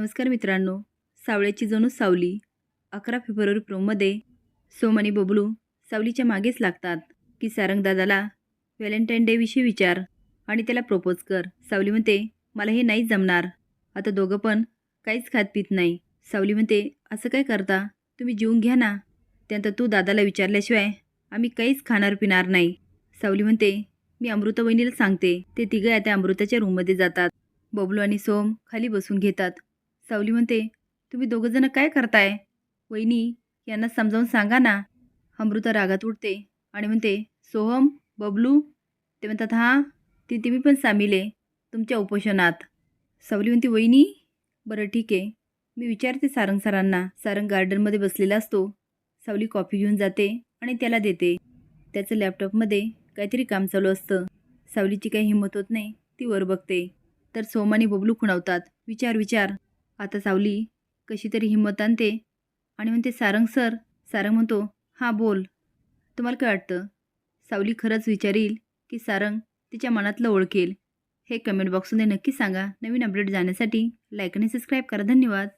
नमस्कार मित्रांनो. सावळ्याची जणू सावली. अकरा फेब्रुवारी प्रोमध्ये सोम आणि बबलू सावलीच्या मागेच लागतात. की सारंगदादाला व्हॅलेंटाईन डेविषयी विचार आणि त्याला प्रपोज कर. सावली म्हणते मला हे नाही जमणार. आता दोघं पण काहीच खात पित नाही. सावली म्हणते असं काय करता? तुम्ही जीवन घ्या ना. त्यानंतर तू दादाला विचारल्याशिवाय आम्ही काहीच खाणार पिणार नाही. सावली म्हणते मी अमृता वहिनीला सांगते. ते तिघं त्या अमृताच्या रूममध्ये जातात. बबलू आणि सोम खाली बसून घेतात. सावली म्हणते तुम्ही दोघंजणं काय करताय? वहिनी यांना समजावून सांगा ना. अमृता रागात उठते आणि म्हणते सोहम बबलू. ते म्हणतात हां ती तुम्ही पण सामील आहे तुमच्या उपोषणात. सावली म्हणते वहिनी बरं ठीक आहे मी विचारते सारंग सरांना सारंग गार्डनमध्ये बसलेला असतो. सावली कॉफी घेऊन जाते आणि त्याला देते. त्याचं लॅपटॉपमध्ये काहीतरी काम चालू असतं. सावलीची काही हिंमत होत नाही ती वर बघते. तर सोम आणि बबलू खुणावतात विचार विचार. आता सावली कशी तरी हिंमत आणते. आणि म्हणते सारंग सर सारंग म्हणतो हां बोल. तुम्हाला काय वाटतं? सावली खरंच विचारील की सारंग तिच्या मनातलं ओळखेल. हे कमेंट बॉक्समध्ये नक्की सांगा. नवीन अपडेट जाण्यासाठी लाईक आणि सबस्क्राईब करा. धन्यवाद.